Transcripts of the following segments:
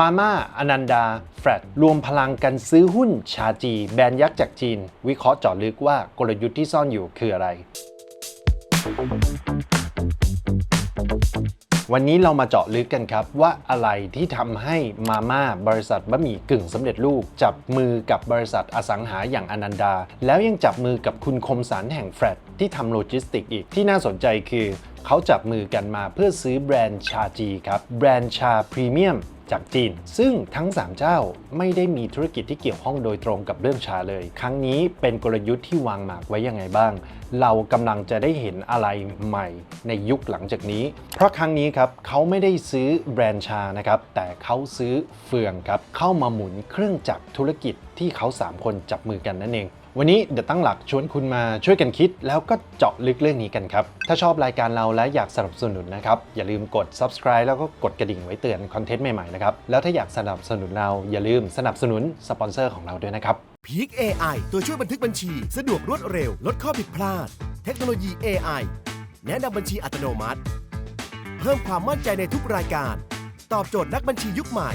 มาม่าอนันดา แฟรดรวมพลังกันซื้อหุ้นชาจี แบรนด์ยักษ์จากจีน วิเคราะห์เจาะลึกว่ากลยุทธ์ที่ซ่อนอยู่คืออะไร วันนี้เรามาเจาะลึกกันครับว่าอะไรที่ทำให้มาม่าบริษัทบะหมี่กึ่งสำเร็จรูป จับมือกับบริษัทอสังหาอย่างอนันดา แล้วยังจับมือกับคุณคมสันแห่งแฟรดที่ทำโลจิสติกอีกที่น่าสนใจคือเขาจับมือกันมาเพื่อซื้อแบรนด์ชาจีครับ แบรนด์ชาพรีเมียม จากจีน ซึ่งทั้ง 3 เจ้าไม่ได้มีธุรกิจที่เกี่ยวข้องโดยตรงกับเรื่องชาเลย ครั้งนี้เป็นกลยุทธ์ที่วางหมากไว้ยังไงบ้าง เรากำลังจะได้เห็นอะไรใหม่ในยุคหลังจากนี้ เพราะครั้งนี้ครับเขาไม่ได้ซื้อแบรนด์ชานะครับแต่เขาซื้อเฟืองครับเข้ามาหมุนเครื่องจักรธุรกิจที่เขา 3 คนจับมือกันนั่นเอง วันนี้เดี๋ยวตั้งหลักชวนคุณมาช่วยกันคิด แล้วก็เจาะลึกเรื่องนี้กันครับ ถ้าชอบรายการเราและอยากสนับสนุนนะครับ อย่าลืมกด subscribe แล้วก็กดกระดิ่งไว้เตือนคอนเทนต์ใหม่ๆนะครับ แล้วถ้าอยากสนับสนุนเราอย่าลืมสนับสนุนสปอนเซอร์ของเราด้วยนะครับพีค AI ตัวช่วยบันทึกบัญชี สะดวกรวดเร็ว ลดข้อผิดพลาด เทคโนโลยี AI แนะนำบัญชีอัตโนมัติ เพิ่มความมั่นใจในทุกรายการ ตอบโจทย์นักบัญชียุคใหม่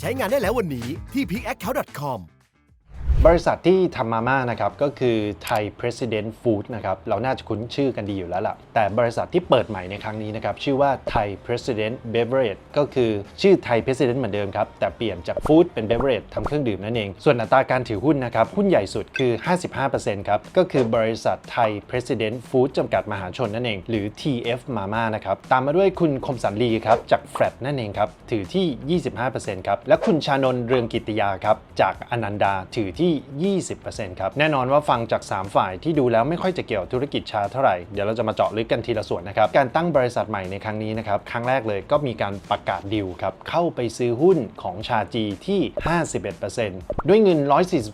ใช้งานได้แล้ววันนี้ที่ peakaccount.com บริษัทที่ทำมาม่านะครับก็คือไทย President Food นะครับเราน่าจะคุ้นชื่อกันดีอยู่แล้วล่ะ แต่บริษัทที่เปิดใหม่ในครั้งนี้นะครับชื่อว่าไทย President Beverage ก็คือชื่อไทย President เหมือนเดิมครับ แต่เปลี่ยนจาก Food เป็น Beverage ทำเครื่องดื่มนั่นเอง ส่วนอัตราการถือหุ้นนะครับ หุ้นใหญ่สุดคือ 55%ครับก็คือบริษัทไทย President Food จำกัดมหาชนนั่นเอง หรือ TF Mama นะครับตามมาด้วยคุณคมสันลีครับจากแฟรดนั่นเองครับถือที่ 25%ครับและคุณชานนท์เรืองกิติยาครับจากอนันดาถือที่20%ครับ แน่นอนว่าฟังจาก 3 ฝ่ายที่ดูแล้วไม่ค่อยจะเกี่ยวธุรกิจชาเท่าไหร่ เดี๋ยวเราจะมาเจาะลึกกันทีละส่วนนะครับ การตั้งบริษัทใหม่ในครั้งนี้นะครับ ครั้งแรกเลยก็มีการประกาศดีลครับ เข้าไปซื้อหุ้นของชาจีที่ 51%ด้วยเงิน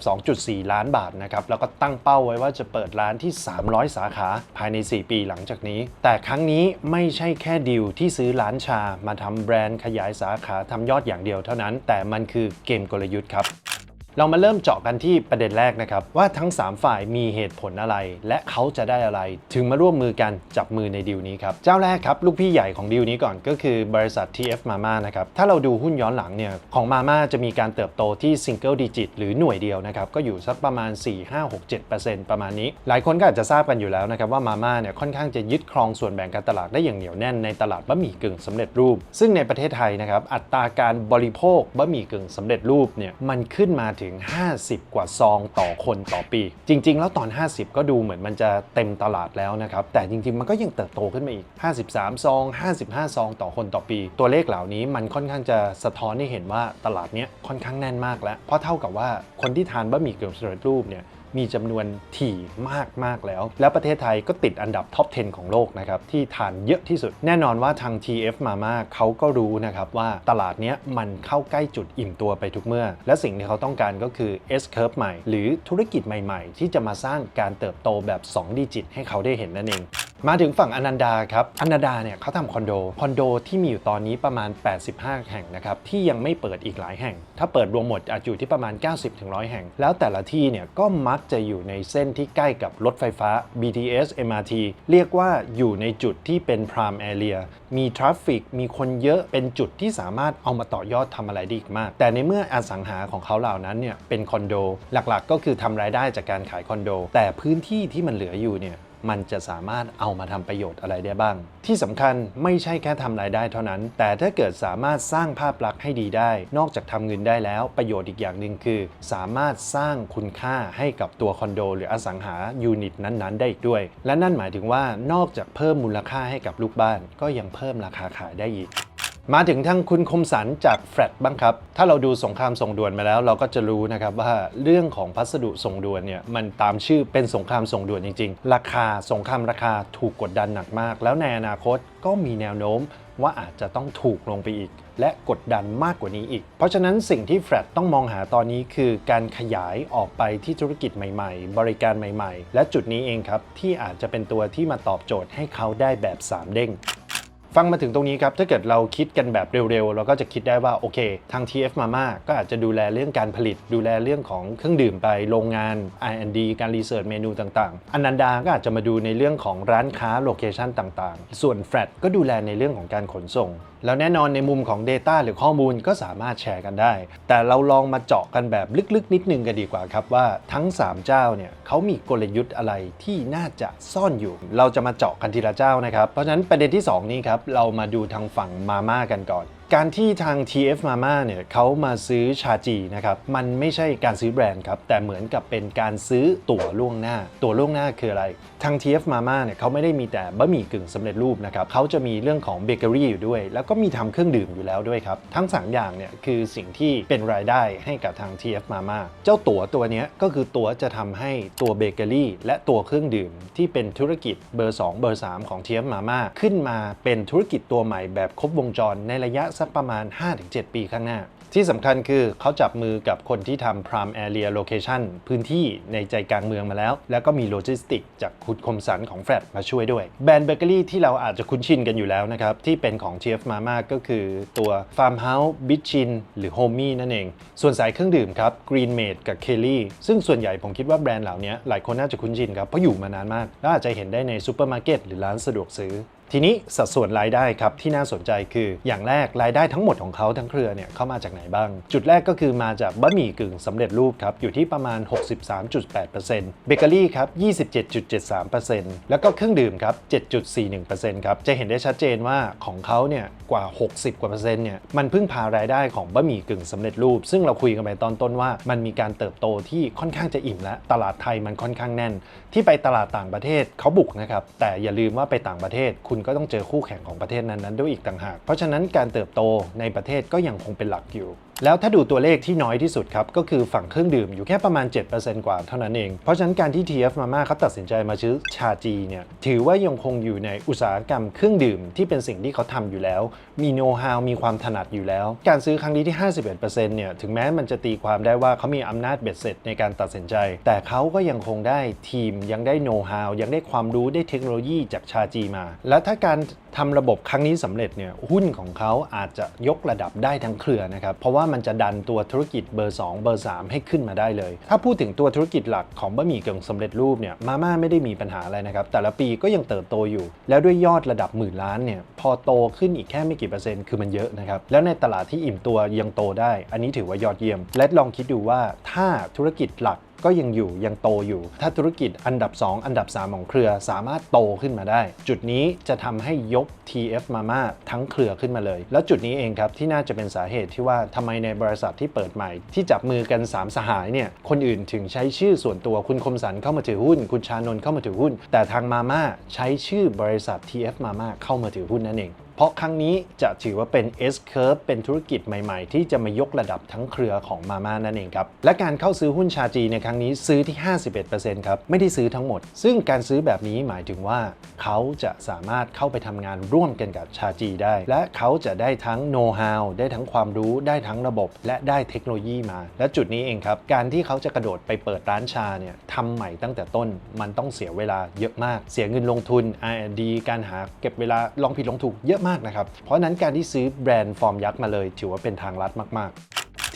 142.4 ล้านบาทนะครับ แล้วก็ตั้งเป้าไว้ว่าจะเปิดร้านที่ 300 สาขาภายใน 4 ปีหลังจากนี้ แต่ครั้งนี้ไม่ใช่แค่ดีลที่ซื้อร้านชามาทำแบรนด์ขยายสาขาทำยอดอย่างเดียวเท่านั้น แต่มันคือเกมกลยุทธ์ครับ เรามาเริ่มเจาะกันที่ประเด็นแรกนะครับ ว่าทั้ง 3 ฝ่ายมีเหตุผลอะไร และเขาจะได้อะไร ถึงมาร่วมมือกันจับมือในดีลนี้ครับเจ้าแรกครับ ลูกพี่ใหญ่ของดีลนี้ก่อนก็คือบริษัท TF Mama นะครับถ้าเราดูหุ้นย้อนหลังเนี่ยของ Mama จะมีการเติบโตที่ Single Digit หรือหน่วยเดียวนะครับก็อยู่สักประมาณ 4 5 6 7ประมาณนี้ หลายคนก็อาจจะทราบกันอยู่แล้วนะครับว่า Mama เนี่ยค่อนข้างจะยึดครองส่วนแบ่งการตลาดได้อย่างเหนียวแน่นในตลาดบะหมี่กึ่งสำเร็จรูป ซึ่งในประเทศไทยนะครับอัตราการบริโภคบะหมี่กึ่งสำเร็จรูปเนี่ยมันขึ้นมาถึงึง 50 กว่าซองต่อคนต่อปี จริง ๆ แล้วตอน 50 ก็ดูเหมือนมันจะเต็มตลาดแล้วนะครับแต่จริง ๆ มันก็ยังเติบโตขึ้นมาอีก 53 ซอง 55 ซองต่อคนต่อปี ตัวเลขเหล่านี้มันค่อนข้างจะสะท้อนให้เห็นว่าตลาดเนี้ยค่อนข้างแน่นมากแล้ว เพราะเท่ากับว่าคนที่ทานบะหมี่เกี๊ยวสำเร็จรูปเนี่ย มีจำนวนถี่มากมากแล้ว แล้วประเทศไทยก็ติดอันดับท็อป 10 ของโลกนะครับที่ทานเยอะที่สุด แน่นอนว่าทาง TF มาม่าเขาก็รู้นะครับว่าตลาดนี้มันเข้าใกล้จุดอิ่มตัวไปทุกเมื่อ และสิ่งที่เขาต้องการก็คือ S curve ใหม่ หรือธุรกิจใหม่ๆ ที่จะมาสร้างการเติบโตแบบ 2 ดิจิตให้เขาได้เห็นนั่นเอง มาถึงฝั่งอนันดาครับอนันดาเนี่ยเขาทำคอนโดคอนโดที่มีอยู่ตอนนี้ประมาณ 85 แห่งนะครับที่ยังไม่เปิดอีกหลายแห่ง ถ้าเปิดรวมหมดอาจอยู่ที่ประมาณ 90-100 แห่ง แล้วแต่ละที่เนี่ยก็มักจะอยู่ในเส้นที่ใกล้กับรถไฟฟ้า BTS MRT เรียกว่าอยู่ในจุดที่เป็น prime area มีทราฟฟิกมีคนเยอะเป็นจุดที่สามารถเอามาต่อยอดทำอะไรได้อีกมาก แต่ในเมื่ออสังหาของเขาเหล่านั้นเนี่ยเป็นคอนโดหลักๆ ก็คือทำรายได้จากการขายคอนโด แต่พื้นที่ที่มันเหลืออยู่เนี่ย มันจะสามารถเอามาทำประโยชน์อะไรได้บ้าง ที่สำคัญไม่ใช่แค่ทำรายได้เท่านั้น แต่ถ้าเกิดสามารถสร้างภาพลักษณ์ให้ดีได้ นอกจากทำเงินได้แล้ว ประโยชน์อีกอย่างหนึ่งคือ สามารถสร้างคุณค่าให้กับตัวคอนโด หรืออสังหายูนิตนั้นๆ ได้อีกด้วย และนั่นหมายถึงว่านอกจากเพิ่มมูลค่าให้กับลูกบ้าน ก็ยังเพิ่มราคาขายได้อีก มาถึงทางคุณคมสันจากแฟรดบ้างครับ ถ้าเราดูสงครามส่งด่วนมาแล้ว เราก็จะรู้นะครับว่าเรื่องของพัสดุส่งด่วนเนี่ยมันตามชื่อเป็นสงครามส่งด่วนจริง ๆ ราคาสงครามราคาถูกกดดันหนักมาก แล้วในอนาคตก็มีแนวโน้มว่าอาจจะต้องถูกลงไปอีก และกดดันมากกว่านี้อีก เพราะฉะนั้นสิ่งที่แฟรดต้องมองหาตอนนี้คือการขยายออกไปที่ธุรกิจใหม่ ๆ บริการใหม่ ๆ และจุดนี้เองครับที่อาจจะเป็นตัวที่มาตอบโจทย์ให้เขาได้แบบสามเด้ง ฟังมาถึงตรงนี้ครับ ถ้าเกิดเราคิดกันแบบเร็วๆ เราก็จะคิดได้ว่าโอเค ทาง TF Mama ก็อาจจะดูแลเรื่องการผลิต ดูแลเรื่องของเครื่องดื่มไปโรงงาน R&D การรีเสิร์ชเมนูต่างๆ อนันดาก็อาจจะมาดูในเรื่องของร้านค้าโลเคชันต่างๆ ส่วนแฟลตก็ดูแลในเรื่องของการขนส่ง แล้วแน่นอนในมุมของ Data หรือข้อมูลก็สามารถแชร์กันได้ แต่เราลองมาเจาะกันแบบลึกๆ นิดนึงกันดีกว่าครับว่าทั้ง 3 เจ้าเนี่ยเขามีกลยุทธ์อะไรที่น่าจะซ่อนอยู่ เราจะมาเจาะกันทีละเจ้านะครับ เพราะฉะนั้นประเด็นที่ 2 นี้ครับเรามาดูทางฝั่งมาม่ากันก่อนการที่ทาง TF Mama เนี่ยเขามาซื้อชาจีนะครับมันไม่ใช่การซื้อแบรนด์ครับแต่เหมือนกับเป็นการซื้อตั๋วล่วงหน้า ตั๋วล่วงหน้าคืออะไร ทาง TF Mama เนี่ยเขาไม่ได้มีแต่บะหมี่กึ่งสำเร็จรูปนะครับเขาจะมีเรื่องของเบเกอรี่อยู่ด้วย แล้วก็มีทำเครื่องดื่มอยู่แล้วด้วยครับ ทั้ง 3 อย่างเนี่ยคือสิ่งที่เป็นรายได้ให้กับทาง TF Mama เจ้าตั๋วตัวนี้ก็คือตั๋วจะทำให้ตัวเบเกอรี่และตัวเครื่องดื่ม ที่เป็นธุรกิจเบอร์ 2 เบอร์ 3 ของ TF Mama ขึ้นมาเป็นธุรกิจตัวใหม่แบบครบวงจรในระยะสักประมาณ 5-7 ปีข้างหน้า ที่สำคัญคือเขาจับมือกับคนที่ทำ Prime Area Location พื้นที่ในใจกลางเมืองมาแล้ว แล้วก็มีโลจิสติกจากคุณคมสันของแฟลตมาช่วยด้วยแบรนด์เบเกอรี่ที่เราอาจจะคุ้นชินกันอยู่แล้วนะครับ ที่เป็นของ TF Mama ก็คือตัว Farmhouse b i t c h i n หรือ Homey นั่นเอง ส่วนสายเครื่องดื่มครับ Green Made กับ Kelly ซึ่งส่วนใหญ่ผมคิดว่าแบรนด์เหล่านี้หลายคนน่าจะคุ้นชินครับเพราะอยู่มานานมาก แล้วอาจจะเห็นได้ในซูเปอร์มาร์เก็ตหรือร้านสะดวกซื้อ ทีนี้สัดส่วนรายได้ครับที่น่าสนใจคืออย่างแรกรายได้ทั้งหมดของเขาทั้งเครือเนี่ยเข้ามาจากไหนบ้าง จุดแรกก็คือมาจากบะหมี่กึ่งสำเร็จรูปครับอยู่ที่ประมาณ 63.8%เบเกอรี่ครับ 27.73%แล้วก็เครื่องดื่มครับ 7.41%ครับจะเห็นได้ชัดเจนว่าของเขาเนี่ยกว่า 60 กว่าเปอร์เซ็นต์เนี่ยมันพึ่งพารายได้ของบะหมี่กึ่งสำเร็จรูป ซึ่งเราคุยกันไปตอนต้นว่า มันมีการเติบโตที่ค่อนข้างจะอิ่มและตลาดไทยมันค่อนข้างแน่น ที่ไปตลาดต่างประเทศเขาบุกนะครับแต่อย่าลืมว่าไปต่างประเทศคุุณก็ต้องเจอคู่แข่งของประเทศนั้นๆด้วยอีกต่างหาก เพราะฉะนั้นการเติบโตในประเทศก็ยังคงเป็นหลักอยู่ แล้วถ้าดูตัวเลขที่น้อยที่สุดครับก็คือฝั่งเครื่องดื่มอยู่แค่ประมาณ 7%กว่าเท่านั้นเอง เพราะฉะนั้นการที่ TF Mama เขาตัดสินใจมาซื้อชาจีเนี่ยถือว่ายังคงอยู่ในอุตสาหกรรมเครื่องดื่มที่เป็นสิ่งที่เขาทำอยู่แล้ว มีโน้ตฮาวมีความถนัดอยู่แล้ว การซื้อครั้งนี้ที่ 51%เนี่ยถึงแม้มันจะตีความได้ว่าเขามีอำนาจเบ็ดเสร็จในการตัดสินใจ แต่เขาก็ยังคงได้ทีมยังได้โน้ตฮาวยังได้ความรู้ได้เทคโนโลยีจากชาจีมา แล้วถ้าการ ทำระบบครั้งนี้สำเร็จเนี่ยหุ้นของเขาอาจจะยกระดับได้ทั้งเครือนะครับเพราะว่ามันจะดันตัวธุรกิจเบอร์ 2 เบอร์ 3 ให้ขึ้นมาได้เลย ถ้าพูดถึงตัวธุรกิจหลักของบะหมี่กึ่งสำเร็จรูปเนี่ยมาม่าไม่ได้มีปัญหาอะไรนะครับแต่ละปีก็ยังเติบโตอยู่ แล้วด้วยยอดระดับหมื่นล้านเนี่ยพอโตขึ้นอีกแค่ไม่กี่เปอร์เซ็นต์คือมันเยอะนะครับแล้วในตลาดที่อิ่มตัวยังโตได้ อันนี้ถือว่ายอดเยี่ยม และลองคิดดูว่าถ้าธุรกิจหลัก ก็ยังอยู่ยังโตอยู่ ถ้าธุรกิจอันดับ 2 อันดับ 3 ของเครือสามารถโตขึ้นมาได้ จุดนี้จะทำให้ยก TF Mama ทั้งเครือขึ้นมาเลย แล้วจุดนี้เองครับที่น่าจะเป็นสาเหตุที่ว่าทำไมในบริษัทที่เปิดใหม่ ที่จับมือกัน 3 สหายเนี่ยคนอื่นถึงใช้ชื่อส่วนตัวคุณคมสันเข้ามาถือหุ้น คุณชานนท์เข้ามาถือหุ้น แต่ทางมาม่าใช้ชื่อบริษัท TF Mama เข้ามาถือหุ้นนั่นเอง เพราะครั้งนี้จะถือว่าเป็น S curve เป็นธุรกิจใหม่ๆ ที่จะมายกระดับทั้งเครือของมาม่านั่นเองครับ และการเข้าซื้อหุ้นชาจีในครั้งนี้ซื้อที่ 51%ครับ ไม่ได้ซื้อทั้งหมด ซึ่งการซื้อแบบนี้หมายถึงว่า เขาจะสามารถเข้าไปทำงานร่วมกันกับชาจีได้ และเขาจะได้ทั้งโน้ตฮาวได้ทั้งความรู้ ได้ทั้งระบบ และได้เทคโนโลยีมา และจุดนี้เองครับ การที่เขาจะกระโดดไปเปิดร้านชาเนี่ยทำใหม่ตั้งแต่ต้น มันต้องเสียเวลาเยอะมาก เสียเงินลงทุน R&D การหาเก็บเวลาลองผิดลองถูกเยอะมากนะครับ เพราะนั้นการที่ซื้อแบรนด์ฟอร์มยักษ์มาเลย ถือว่าเป็นทางลัดมาก ๆ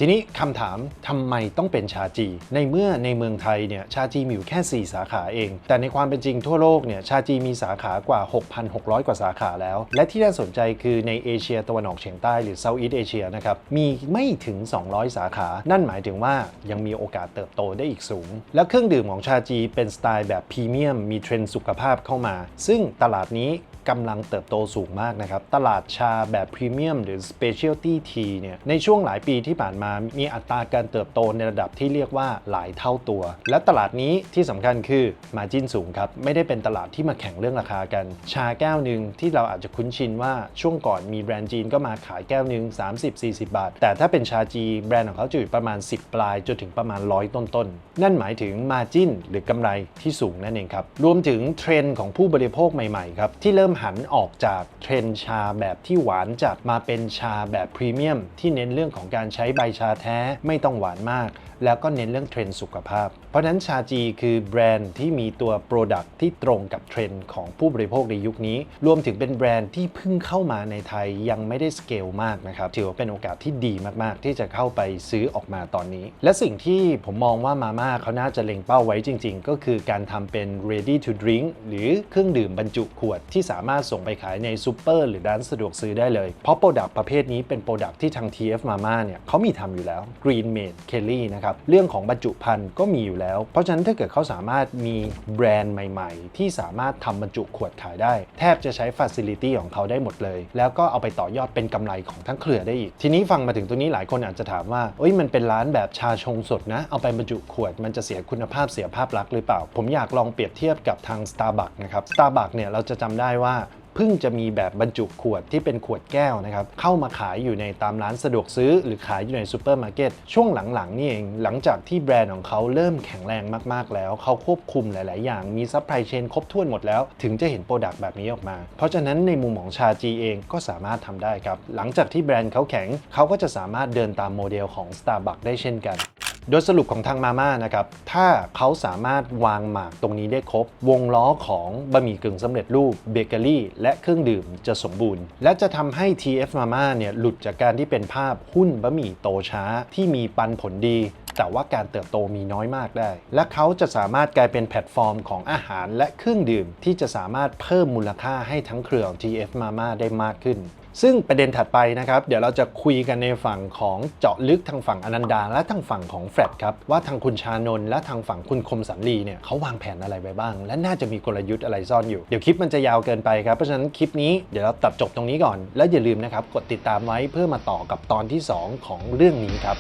ทีนี้คำถามทำไมต้องเป็นชาจี ในเมื่อในเมืองไทยเนี่ยชาจีมีอยู่แค่ 4 สาขาเอง แต่ในความเป็นจริงทั่วโลกเนี่ยชาจีมีสาขากว่า 6,600 กว่าสาขาแล้ว และที่น่าสนใจคือในเอเชียตะวันออกเฉียงใต้หรือเซาท์อีสเอเชียนะครับมีไม่ถึง 200 สาขา นั่นหมายถึงว่ายังมีโอกาสเติบโตได้อีกสูง แล้วเครื่องดื่มของชาจีเป็นสไตล์แบบพรีเมียมมีเทรนด์สุขภาพเข้ามา ซึ่งตลาดนี้ กำลังเติบโตสูงมากนะครับ ตลาดชาแบบพรีเมียมหรือ Specialty Tea เนี่ยในช่วงหลายปีที่ผ่านมามีอัตราการเติบโตในระดับที่เรียกว่าหลายเท่าตัว และตลาดนี้ที่สำคัญคือมาจิ้นสูงครับไม่ได้เป็นตลาดที่มาแข่งเรื่องราคากัน ชาแก้วหนึ่งที่เราอาจจะคุ้นชินว่าช่วงก่อนมีแบรนด์จีนก็มาขายแก้วหนึ่ง30-40 บาท แต่ถ้าเป็นชาจีแบรนด์ของเขาจะอยู่ประมาณ 10 ปลายจนถึงประมาณร้อยต้นๆ นั่นหมายถึงมาจิ้นหรือกำไรที่สูงนั่นเองครับ รวมถึงเทรนด์ของผู้บริโภคใหม่ๆครับที่เริ่มหันออกจากเทรนชาแบบที่หวานจัดมาเป็นชาแบบพรีเมียม ที่เน้นเรื่องของการใช้ใบชาแท้ไม่ต้องหวานมาก แล้วก็เน้นเรื่องเทรนด์สุขภาพ เพราะนั้นชาจีคือแบรนด์ที่มีตัว Product ที่ตรงกับเทรนด์ของผู้บริโภคในยุคนี้ รวมถึงเป็นแบรนด์ที่เพิ่งเข้ามาในไทยยังไม่ได้สเกลมากนะครับถือว่าเป็นโอกาสที่ดีมากๆ ที่จะเข้าไปซื้อออกมาตอนนี้ และสิ่งที่ผมมองว่ามาม่าเขาน่าจะเล็งเป้าไว้จริง ๆ ก็คือการทำเป็น ready to drink หรือเครื่องดื่มบรรจุขวดที่สามารถส่งไปขายในซูเปอร์หรือร้านสะดวกซื้อได้เลย เพราะโปรดักต์ประเภทนี้เป็นโปรดักต์ที่ทาง TF Mama เนี่ยเขามีทำอยู่แล้ว Green Made Kelly นะครับเรื่องของบรรจุภัณฑ์ก็มีอยู่แล้ว เพราะฉะนั้นถ้าเกิดเขาสามารถมีแบรนด์ใหม่ ๆ ที่สามารถทำบรรจุขวดขายได้ แทบจะใช้ Facility ของเขาได้หมดเลย แล้วก็เอาไปต่อยอดเป็นกำไรของทั้งเครือได้อีก ทีนี้ฟังมาถึงตรงนี้หลายคนอาจจะถามว่าเอ้ยมันเป็นร้านแบบชาชงสดนะ เอาไปบรรจุขวดมันจะเสียคุณภาพเสียภาพลักษณ์หรือเปล่า ผมอยากลองเปรียบเทียบกับทาง Starbucks นะครับ Starbucks เนี่ยเราจะจำได้ว่า พิ่งจะมีแบบบรรจุขวดที่เป็นขวดแก้วนะครับเข้ามาขายอยู่ในตามร้านสะดวกซื้อ หรือขายอยู่ในซูเปอร์มาร์เก็ตช่วงหลังๆนี่เองหลังจากที่แบรนด์ของเขาเริ่มแข็งแรงมากๆแล้ว เขาควบคุมหลายๆ อย่างมีซัพพลายเชนครบถ้วนหมดแล้ว ถึงจะเห็นโปรดักต์แบบนี้ออกมา เพราะฉะนั้นในมุมของชาจีเองก็สามารถทำได้ครับ หลังจากที่แบรนด์เขาแข็งเขาก็จะสามารถเดินตามโมเดลของ Starbucks ได้เช่นกัน โดยสรุปของทางมาม่านะครับ ถ้าเขาสามารถวางหมากตรงนี้ได้ครบ วงล้อของบะหมี่กึ่งสำเร็จรูปเบเกอรี่ และเครื่องดื่มจะสมบูรณ์ และจะทำให้ TF Mama เนี่ยหลุดจากการที่เป็นภาพหุ้นบะหมี่โตช้าที่มีปันผลดีแต่ว่าการเติบโตมีน้อยมากได้ และเขาจะสามารถกลายเป็นแพลตฟอร์มของอาหารและเครื่องดื่ม ที่จะสามารถเพิ่มมูลค่าให้ทั้งเครือของ TF Mama ได้มากขึ้น ซึ่งประเด็นถัดไปนะครับ เดี๋ยวเราจะคุยกันในฝั่งของเจาะลึกทางฝั่งอนันดา และทางฝั่งของแฟรดครับ ว่าทางคุณชานนท์และทางฝั่งคุณคมสันลีเนี่ยเขาวางแผนอะไรไว้บ้าง และน่าจะมีกลยุทธ์อะไรซ่อนอยู่ เดี๋ยวคลิปมันจะยาวเกินไปครับ เพราะฉะนั้นคลิปนี้เดี๋ยวเราตัดจบตรงนี้ก่อน และอย่าลืมนะครับกดติดตามไว้เพื่อมาต่อกับตอนที่ 2 ของเรื่องนี้ครับ